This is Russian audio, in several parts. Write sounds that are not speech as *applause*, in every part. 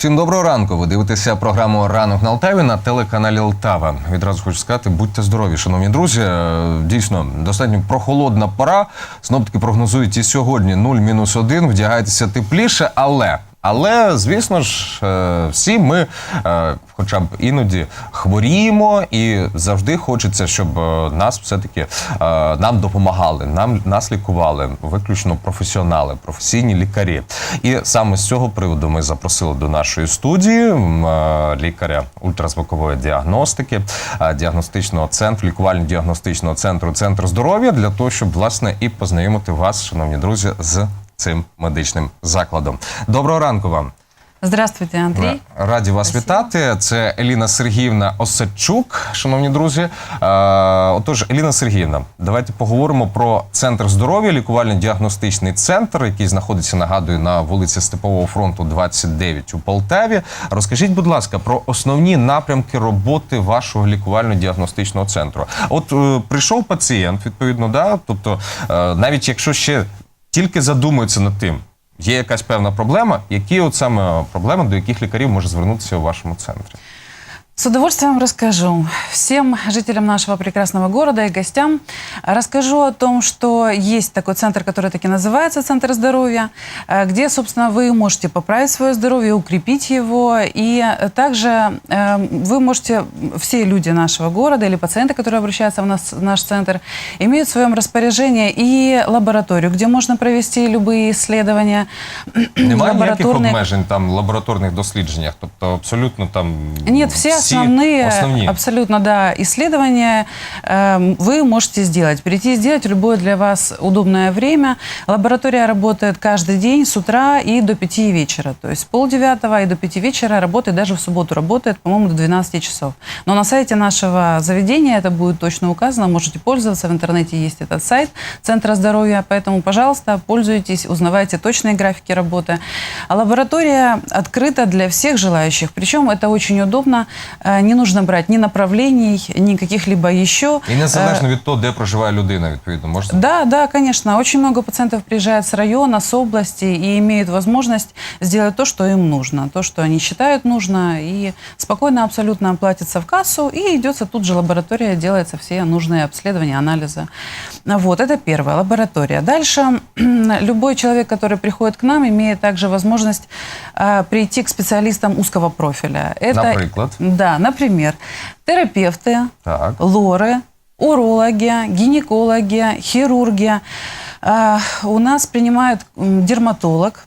Всім доброго ранку. Ви дивитеся програму Ранок на Алтаві на телеканалі Алтава. Відразу хочу сказати, будьте здорові, шановні друзі. Е, Дійсно, достатньо прохолодна пора. Синоптики прогнозують і сьогодні 0-1, вдягайтеся тепліше, але. Але, звісно ж, е, всі ми, е, хоча б іноді, хворіємо, і завжди хочеться, щоб е, нас все-таки е, нам допомагали, нам нас лікували виключно професіонали, професійні лікарі. І саме з цього приводу ми запросили до нашої студії лікаря ультразвукової діагностики, діагностичного центру, лікувально-діагностичного центру Центр здоров'я для того, щоб власне і познайомити вас, шановні друзі, з цим медичним закладом. Доброго ранку вам. Здравствуйте, Андрей. Раді вас вітати. Це Еліна Сергіївна Осадчук, шановні друзі. Отож, Еліна Сергіївна, давайте поговоримо про центр здоров'я, лікувально-діагностичний центр, який знаходиться, нагадую, на вулиці Степового фронту 29 у Полтаві. Розкажіть, будь ласка, про основні напрямки роботи вашого лікувально-діагностичного центру. От е, прийшов пацієнт, відповідно, да, тобто, е, навіть якщо ще тільки задумується над тим. Є якась певна проблема, які от саме проблеми, до яких лікарів може звернутися у вашому центрі? С удовольствием расскажу всем жителям нашего прекрасного города и гостям. Расскажу о том, что есть такой центр, который таки называется Центр здоровья, э, где, собственно, вы можете поправить свое здоровье, укрепить его. И также э, вы можете, все люди нашего города или пациенты, которые обращаются в, нас, в наш центр, имеют в своем распоряжении и лабораторию, где можно провести любые исследования. Немає ніяких лабораторные- обмежень там лабораторних дослідженнях, тобто абсолютно там Нет, все, основные, основні. абсолютно, да, исследования э, вы можете сделать. Прийти и сделать в любое для вас удобное время. Лаборатория работает каждый день с утра и до 5 вечера. То есть с полдевятого и до 5 вечера работает, даже в субботу работает, по-моему, до 12 часов. Но на сайте нашего заведения это будет точно указано, можете пользоваться, в интернете есть этот сайт Центра здоровья, поэтому, пожалуйста, пользуйтесь, узнавайте точные графики работы. А лаборатория открыта для всех желающих, причем это очень удобно, не нужно брать ни направлений, ни каких-либо еще. І незалежно від того, де проживає людина, відповідно, можна Да, да, конечно. Очень много пациентов приезжает с района, с области и имеют возможность сделать то, что им нужно, то, что они считают нужно, и спокойно абсолютно платится в кассу, и идется тут же лаборатория, делается все нужные обследования, анализы. Вот, это первая лаборатория. Дальше *clears throat* любой человек, который приходит к нам, имеет также возможность э, прийти к специалистам узкого профиля. Это, Наприклад? Да, например, терапевты, так. лоры, урологи, гинекологи, хирурги. А, У нас принимают дерматолог.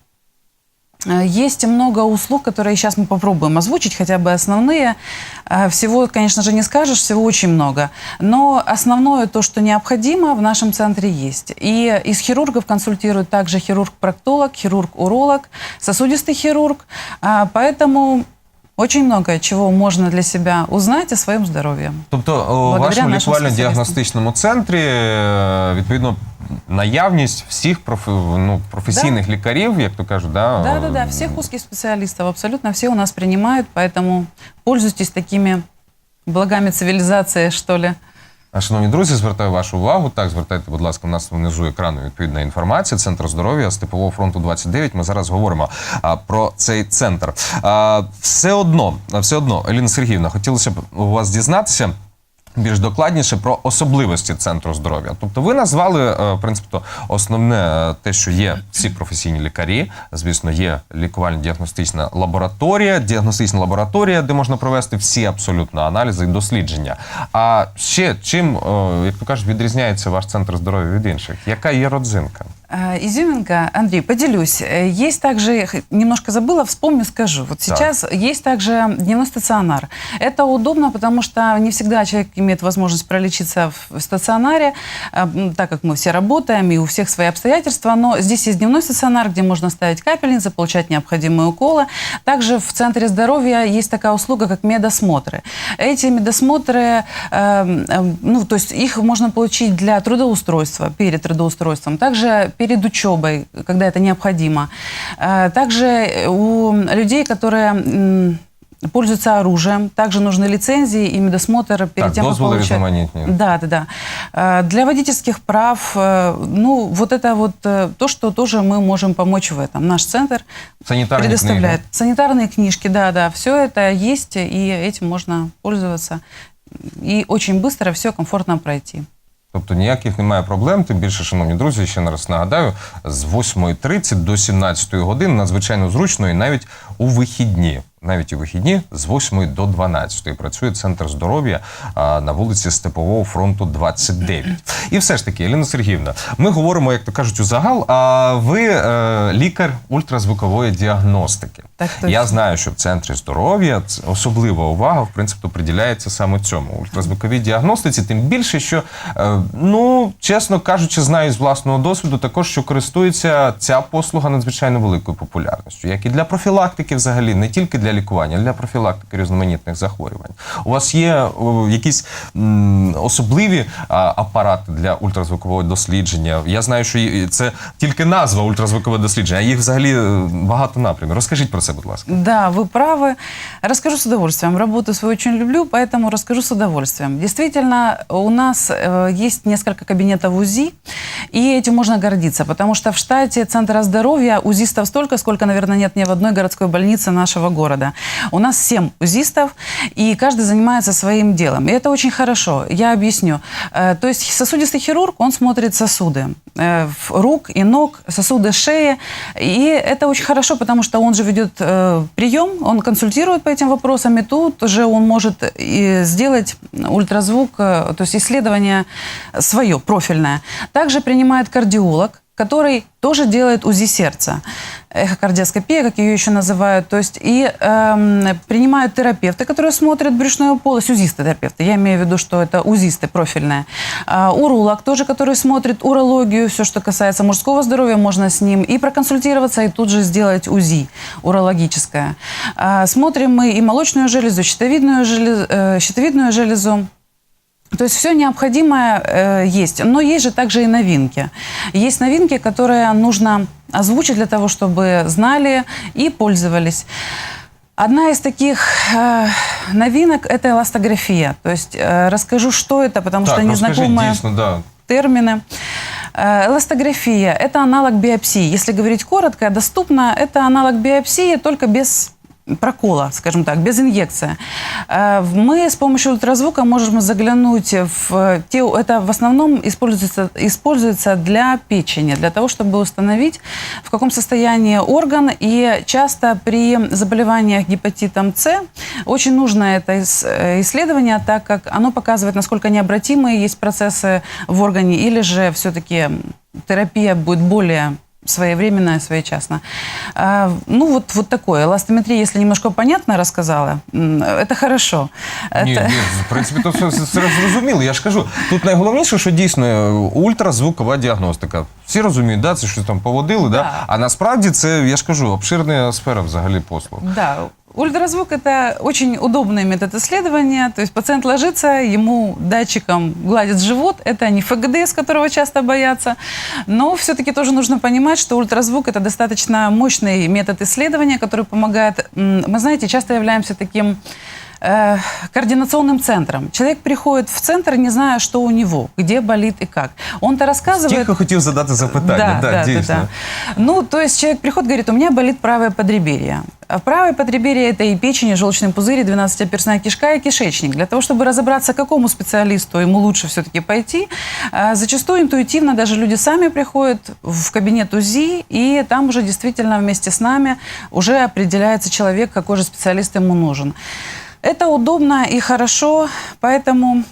А, Есть много услуг, которые сейчас мы попробуем озвучить, хотя бы основные. А, Всего, конечно же, не скажешь, всего очень много. Но основное, то, что необходимо, в нашем центре есть. И из хирургов консультируют также хирург-проктолог, хирург-уролог, сосудистый хирург. Поэтому очень много чего можно для себя узнать о своем здоровье. Тобто у Благодаря вашому нашим лікувально-діагностичному центрі е, відповідно наявність всіх профі... ну, професійних лікарів, як то кажуть, да, Да, да, да, всех узких специалистов абсолютно все у нас принимают, поэтому пользуйтесь такими благами цивилизации, что ли. Шановні друзі, звертаю вашу увагу. Так, звертайте, будь ласка, у нас внизу екрану відповідна інформація. Центр здоров'я Степового фронту 29. Ми зараз говоримо а, про цей центр. А, все одно, все одно, Еліна Сергіївна, хотілося б у вас дізнатися. Більш докладніше про особливості центру здоров'я. Тобто, ви назвали е, в принципі основне е, те, що є всі професійні лікарі. Звісно, є лікувально-діагностична лабораторія, діагностична лабораторія, де можна провести всі абсолютно аналізи і дослідження. А ще чим, е, як то кажуть, відрізняється ваш центр здоров'я від інших? Яка є родзинка? А, Изюминка, Андрей, поделюсь. Э, Есть также, немножко забыла, вспомню, скажу. Вот сейчас есть также дневной стационар. Это удобно, потому что не всегда человек имеет возможность пролечиться в стационаре, м, так как мы все работаем, и у всех свои обстоятельства. Но здесь есть дневной стационар, где можно ставить капельницы, получать необходимые уколы. Также в Центре здоровья есть такая услуга, как медосмотры. Эти медосмотры, эм, эм, ну, то есть их можно получить для трудоустройства, перед трудоустройством, также перед учебой, когда это необходимо. Э, Также у людей, которые м, пользуются оружием. Также нужны лицензии и медосмотр перед Так, тем, как дозволы получать- різноманітні. Да, да, да. Э, Для водительских прав, э, ну, вот это вот э, то, что тоже мы можем помочь в этом. Наш центр Санітарні предоставляет. книги. Санитарные книжки, да, да, все это есть, и этим можно пользоваться. И очень быстро все комфортно пройти. Тобто ніяких немає проблем. Тим більше, шановні друзі, ще раз нагадаю, з 8.30 до 17 години надзвичайно зручно і навіть у вихідні. Навіть у вихідні з 8 до 12 працює центр здоров'я на вулиці Степового фронту 29. І все ж таки, Еліна Сергіївна, ми говоримо, як то кажуть, у загал. А ви е, лікар ультразвукової діагностики. Так точно. Я знаю, що в центрі здоров'я особлива увага, в принципі, приділяється саме цьому ультразвуковій діагностиці. Тим більше, що е, ну чесно кажучи, знаю з власного досвіду, також що користується ця послуга надзвичайно великою популярністю, як і для профілактики, взагалі, не тільки для лікування, а для профілактики різноманітних захворювань. У вас є о, якісь м, особливі а, апарати для ультразвукового дослідження? Я знаю, що є- це тільки назва ультразвукове дослідження, а їх взагалі е, багато напрямів. Розкажіть про це, будь ласка. Да, вы правы. Расскажу с удовольствием. Работу свою очень люблю, поэтому расскажу с удовольствием. Действительно, у нас э, есть несколько кабинетов УЗИ, и этим можно гордиться, потому что в штате Центра здоровья узистов столько, сколько, наверное, нет ни в одной городской больнице нашего города. У нас 7 узистов, и каждый занимается своим делом. И это очень хорошо. Я объясню. Э, То есть сосудистый хирург, он смотрит сосуды э, рук и ног, сосуды шеи. И это очень хорошо, потому что он же ведет э, прием, он консультирует по этим вопросам, и тут уже он может сделать ультразвук, то есть исследование свое, профильное. Также принимает кардиолог, который тоже делает УЗИ сердца. Эхокардиоскопия, как ее еще называют. То есть и эм, принимают терапевты, которые смотрят брюшную полость, узисты-терапевты. Я имею в виду, что это узисты профильные. А, уролог тоже, который смотрит урологию, все, что касается мужского здоровья, можно с ним и проконсультироваться, и тут же сделать УЗИ урологическое. А, смотрим мы и молочную железу, щитовидную железу, э, щитовидную железу. То есть все необходимое э, есть. Но есть же также и новинки. Есть новинки, которые нужно озвучить для того, чтобы знали и пользовались. Одна из таких э, новинок – это эластография. То есть э, расскажу, что это, потому так, что дійсно, да. термины. Э, Эластография – это аналог биопсии. Если говорить коротко, доступно, это аналог биопсии, только без прокола, скажем так, без инъекции. Э, Мы с помощью ультразвука можем заглянуть в те... Это в основном используется, используется для печени, для того, чтобы установить, в каком состоянии орган. И часто при заболеваниях гепатитом С очень нужно это э, исследование, так как оно показывает, насколько необратимые есть процессы в органе, или же все-таки терапия будет более своевременная, своечасна. А, ну, вот, вот такое. Эластометрия, если немножко понятно рассказала, м, это хорошо. Ні, Это- ні, в принципі, то все, все зрозуміло. Я ж кажу, тут найголовніше, що дійсно е, ультразвукова діагностика. Всі розуміють, да, це щось там поводили, да? Да. а насправді це, я ж кажу, обширна сфера взагалі послуг. Да, ультразвук – это очень удобный метод исследования. То есть пациент ложится, ему датчиком гладит живот. Это не ФГДС, которого часто боятся. Но все-таки тоже нужно понимать, что ультразвук – это достаточно мощный метод исследования, который помогает… Мы, знаете, часто являемся таким э, координационным центром. Человек приходит в центр, не зная, что у него, где болит и как. Он-то рассказывает… Тільки хотів задати запитання. Да, дійсно. Ну, то есть человек приходит, говорит, у меня болит правое подреберье. А правое подреберье – это и печень, и желчный пузырь, и 12-перстная кишка, и кишечник. Для того, чтобы разобраться, к какому специалисту ему лучше все-таки пойти, а, зачастую интуитивно даже люди сами приходят в кабинет УЗИ, и там уже действительно вместе с нами уже определяется человек, какой же специалист ему нужен. Это удобно и хорошо, поэтому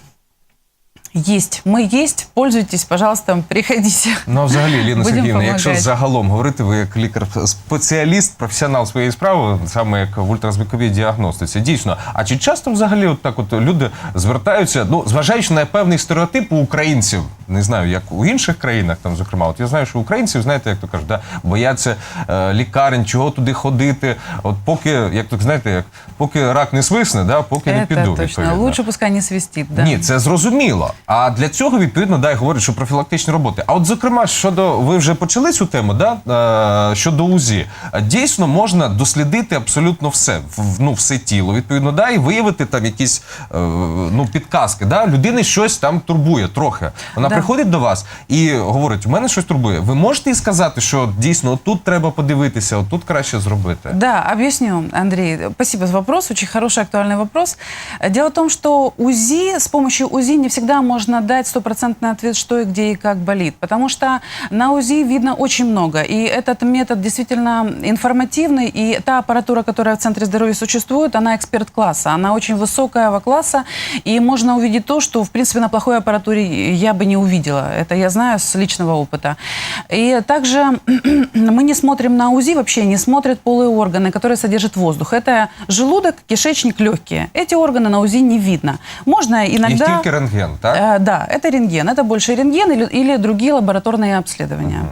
есть. Мы есть, пользуйтесь, пожалуйста, приходите. Ну, а взагалі, Ліна Будемо Сергіївна, якщо загалом говорити, ви як лікар-спеціаліст, професіонал своєї справи, саме як в ультразвуковій діагностиці, дійсно. А чи часто взагалі от так от люди звертаються, ну, зважаючи на певний стереотип у українців, Не знаю, як у інших країнах, там, зокрема, от я знаю, що українців, знаєте, як то кажуть, да, бояться е, лікарень, чого туди ходити. От поки, як то знаєте, як поки рак не свисне, да, поки не піду. точно. Лучше пускай не свистит, да. Ні, це зрозуміло. А для цього відповідно да, я говорю, що профілактичні роботи. А от зокрема, щодо ви вже почали цю тему, да? е, щодо УЗІ, дійсно можна дослідити абсолютно все, в- ну, все тіло, відповідно, да, і виявити там якісь е, ну, підказки. Да? Людини щось там турбує трохи. Вона Да. приходить до вас і говорить: у мене щось турбує. Ви можете їй сказати, що дійсно тут треба подивитися, от тут краще зробити. Да, объясню, Андрей. Спасибо за вопрос. Очень хороший, актуальный вопрос. Дело в том, что УЗИ, с помощью УЗИ не всегда можно дать стопроцентный ответ, что и где и как болит. Потому что на УЗИ видно очень много. И этот метод действительно информативный. И та аппаратура, которая в Центре здоровья существует, она эксперт-класса. Она очень высокого класса. И можно увидеть то, что, в принципе, на плохой аппаратуре я бы не увидела. Это я знаю с личного опыта. И также *clears throat* мы не смотрим на УЗИ, вообще не смотрят полые органы, которые содержат воздух. Это желудок, кишечник, легкие. Эти органы на УЗИ не видно. Можно иногда... тільки рентген, так? Э, да, это рентген. Это больше рентген или, или другие лабораторные обследования.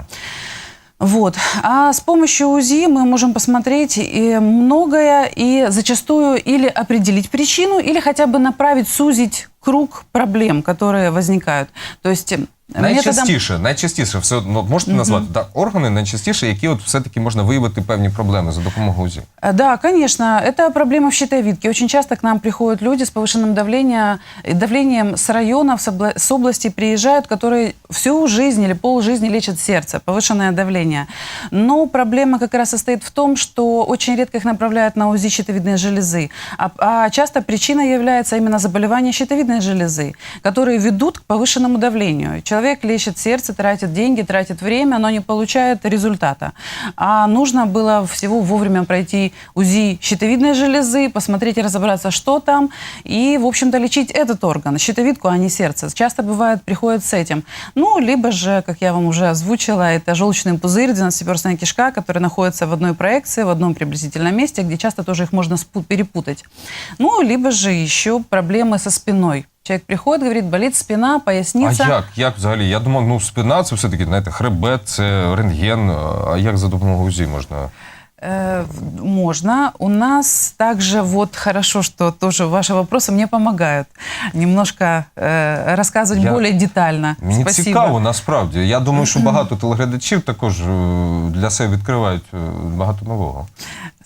Вот. А с помощью УЗИ мы можем посмотреть и многое и зачастую или определить причину, или хотя бы направить, сузить круг проблем, которые возникают. То есть э, методом... Найчастіше, найчастіше, все одно можете назвати да, органи найчастіше, які от все-таки можна виявити певні проблеми за допомогою УЗІ. Э, Да, конечно, это проблема в щитовидке. Очень часто к нам приходят люди с повышенным давлением, э, давлением с районов, с обла- с области приезжают, которые всю жизнь или полжизни лечат сердце, повышенное давление. Но проблема как раз состоит в том, что очень редко их направляют на УЗИ щитовидной железы. А, а часто причиной является именно заболевание щитовидной железы, которые ведут к повышенному давлению. Человек лечит сердце, тратит деньги, тратит время, но не получает результата. А нужно было всего вовремя пройти УЗИ щитовидной железы, посмотреть и разобраться, что там, и, в общем-то, лечить этот орган, щитовидку, а не сердце. Часто бывает, приходят с этим. Ну, либо же, как я вам уже озвучила, это желчный пузырь, двенадцатиперстная кишка, который находится в одной проекции, в одном приблизительном месте, где часто тоже их можно перепутать. Ну, либо же еще проблемы со спиной. Человек приходит, говорит, болит спина, А поясница. як? Як взагалі? Я думав, ну спина це все-таки, знаєте, хребет, це рентген. А як за допомогою УЗІ можна? Э, в- Можно. У нас также вот хорошо, что тоже ваши вопросы мне помогают немножко э, рассказывать Я- более детально. Мені Спасибо. цікаво, насправді. Я думаю, що багато телеглядачів також е, для себе відкривають е, багато нового.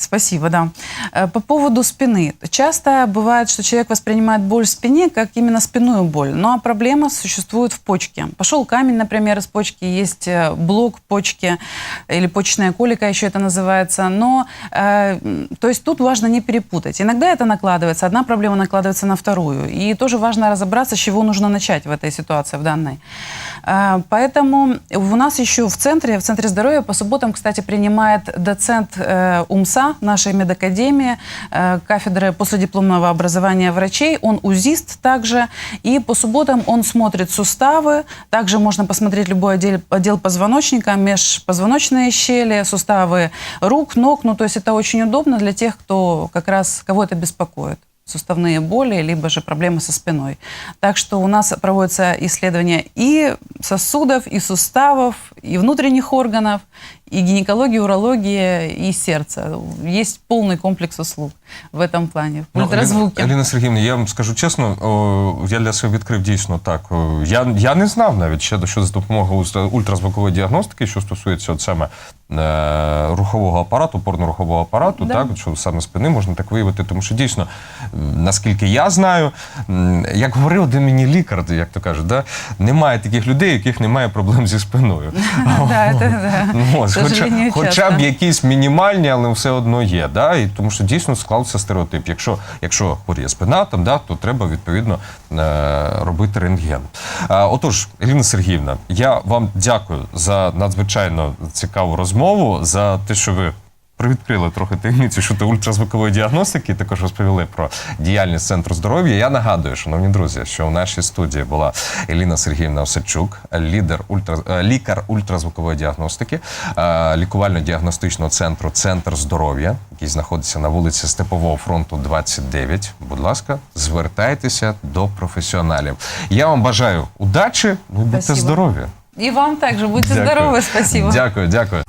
Спасибо, да. Э, По поводу спины. Часто бывает, что человек воспринимает боль в спине как именно спинную боль. Ну а проблема существует в почке. Пошел камень, например, из почки, есть э, блок почки или почечная колика еще это называется. Но, э, то есть тут важно не перепутать. Иногда это накладывается, одна проблема накладывается на вторую. И тоже важно разобраться, с чего нужно начать в этой ситуации, в данной. Э, Поэтому у нас еще в центре, в центре здоровья по субботам, кстати, принимает доцент э, УМСА нашей медакадемии, э, кафедры последипломного образования врачей. Он узист также. И по субботам он смотрит суставы. Также можно посмотреть любой отдел, отдел позвоночника, межпозвоночные щели, суставы рук, ног. Ну, то есть это очень удобно для тех, кто как раз, кого это беспокоит суставные боли, либо же проблемы со спиной. Так что у нас проводятся исследования и сосудов, и суставов, и внутренних органов, и гинекологии, урологии, и сердца. Есть полный комплекс услуг в этом плане. В ультразвуке. Аліна Сергіївна, я вам скажу чесно, о, я для себе відкрив дійсно так. О, Я, я не знав навіть ще, що за допомогою ультра- ультразвукової діагностики, що стосується от саме е, рухового апарату, опорно-рухового апарату, Да. так, от що саме спини можна так виявити. Тому що дійсно, м, наскільки я знаю, м, як говорив один мені лікар, як то кажуть, да, немає таких людей, у яких немає проблем зі спиною. *laughs* Да, это да. Ну, ось, Хоча, хоча б якісь мінімальні, але все одно є. Да? І тому що дійсно склався стереотип. Якщо, якщо хворіє спина, там, да, то треба відповідно е, робити рентген. Отож, Ірина Сергіївна, я вам дякую за надзвичайно цікаву розмову, за те, що ви. Привідкрили трохи таємницю щодо ультразвукової діагностики. Також розповіли про діяльність центру здоров'я. Я нагадую, шановні друзі, що в нашій студії була Еліна Сергіївна Осадчук, лідер ультра, е, лікар ультразвукової діагностики, е, лікувально-діагностичного центру Центр здоров'я, який знаходиться на вулиці Степового фронту 29. Будь ласка, звертайтеся до професіоналів. Я вам бажаю удачі, ну будьте здорові. И вам также. Будьте Дякую. здоровы. Спасибо. Дякую, дякую.